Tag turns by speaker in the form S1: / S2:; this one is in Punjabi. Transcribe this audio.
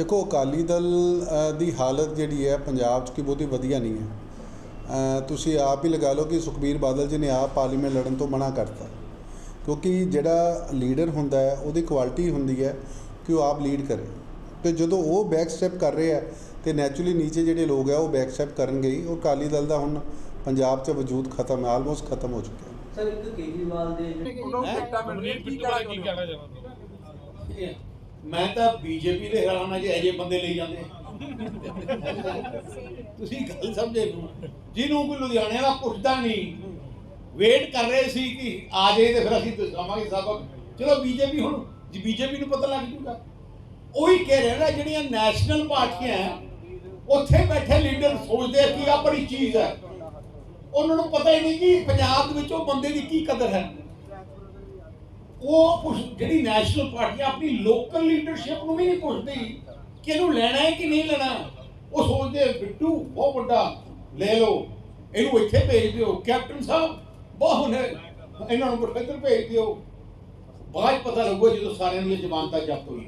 S1: ਦੇਖੋ ਅਕਾਲੀ ਦਲ ਦੀ ਹਾਲਤ ਜਿਹੜੀ ਹੈ ਪੰਜਾਬ 'ਚ ਕੀ ਬਹੁਤੀ ਵਧੀਆ ਨਹੀਂ ਹੈ ਅ, ਤੁਸੀਂ ਆਪ ਹੀ ਲਗਾ ਲਓ ਕਿ ਸੁਖਬੀਰ ਬਾਦਲ ਜੀ ਨੇ ਆਪ ਪਾਰਲੀਮੈਂਟ ਲੜਨ ਤੋਂ ਮਨਾ ਕਰਤਾ ਕਿਉਂਕਿ ਜਿਹੜਾ ਲੀਡਰ ਹੁੰਦਾ ਹੈ ਉਹਦੀ ਕੁਆਲਿਟੀ ਹੁੰਦੀ ਹੈ ਕਿ ਉਹ ਆਪ ਲੀਡ ਕਰੇ ਤੇ ਜਦੋਂ ਉਹ ਬੈਕ ਸਟੈਪ ਕਰ ਰਹੇ ਆ ਤੇ ਨੈਚੁਰਲੀ ਨੀਚੇ ਜਿਹੜੇ ਲੋਕ ਆ ਉਹ ਬੈਕ ਸਟੈਪ ਕਰਨਗੇ ਹੀ ਉਹ ਅਕਾਲੀ ਦਲ ਦਾ ਹੁਣ ਪੰਜਾਬ 'ਚ ਵਜੂਦ ਖਤਮ ਹੈ ਆਲਮੋਸਟ ਖਤਮ ਹੋ ਚੁੱਕਿਆ
S2: ਸਰ ਇੱਕ ਕੇਜਰੀਵਾਲ ਦੇ
S3: ਮੈਂ ਤਾਂ ਬੀਜੇਪੀ ਦੇ ਹਰਾਨਾ ਜੇ ਅਜੇ ਬੰਦੇ ਲਈ ਜਾਂਦੇ। ਤੁਸੀਂ ਗੱਲ ਸਮਝੇ ਨੂੰ ਜਿਹਨੂੰ ਕੋਈ ਲੁਧਿਆਣੇ ਵਾਲਾ ਪੁੱਛਦਾ ਨਹੀਂ ਵੇਟ ਕਰ ਰਹੇ ਸੀ ਕਿ ਆ ਜਾਏ ਤੇ ਫਿਰ ਅਸੀਂ ਦਸਾਵਾਂਗੇ ਸਬਕ ਚਲੋ ਬੀਜੇਪੀ ਹੁਣ, ਜੀ ਬੀਜੇਪੀ ਨੂੰ ਪਤਾ ਲੱਗ ਜੂਗਾ। ਉਹੀ ਕਹਿ ਰਿਹਾ ਨਾ, ਜਿਹੜੀਆਂ ਨੈਸ਼ਨਲ ਪਾਰਟੀਆਂ ਉੱਥੇ ਬੈਠੇ ਲੀਡਰ ਸੋਚਦੇ ਕਿ ਆ ਬੜੀ ਚੀਜ਼ ਹੈ। ਉਹਨਾਂ ਨੂੰ ਪਤਾ ਹੀ ਨਹੀਂ ਕਿ ਪੰਜਾਬ ਦੇ ਵਿੱਚ ਉਹ ਬੰਦੇ ਦੀ ਕੀ ਕਦਰ ਹੈ। ਉਹ ਪੁੱਛ ਜਿਹੜੀ ਨੈਸ਼ਨਲ ਪਾਰਟੀ ਆਪਣੀ ਲੋਕਲ ਲੀਡਰਸ਼ਿਪ ਨੂੰ ਵੀ ਨਹੀਂ ਪੁੱਛਦੀ ਕਿ ਇਹਨੂੰ ਲੈਣਾ ਹੈ ਕਿ ਨਹੀਂ ਲੈਣਾ। ਉਹ ਸੋਚਦੇ ਬਿੱਟੂ, ਬਹੁਤ ਵੱਡਾ, ਲੈ ਲਓ। ਇਹਨੂੰ ਇੱਥੇ ਭੇਜ ਦਿਓ। ਕੈਪਟਨ ਸਾਹਿਬ, ਬਹੁਤ ਨੇ ਇਹਨਾਂ ਨੂੰ ਪ੍ਰੋਫੈਸਰ ਭੇਜ ਦਿਓ। ਬਾਅਦ 'ਚ ਪਤਾ ਲੱਗੂਗਾ ਜਦੋਂ ਸਾਰਿਆਂ ਨੂੰ ਇਹ ਜ਼ਮਾਨਤਾਂ ਜ਼ਬਤ ਹੋਈ।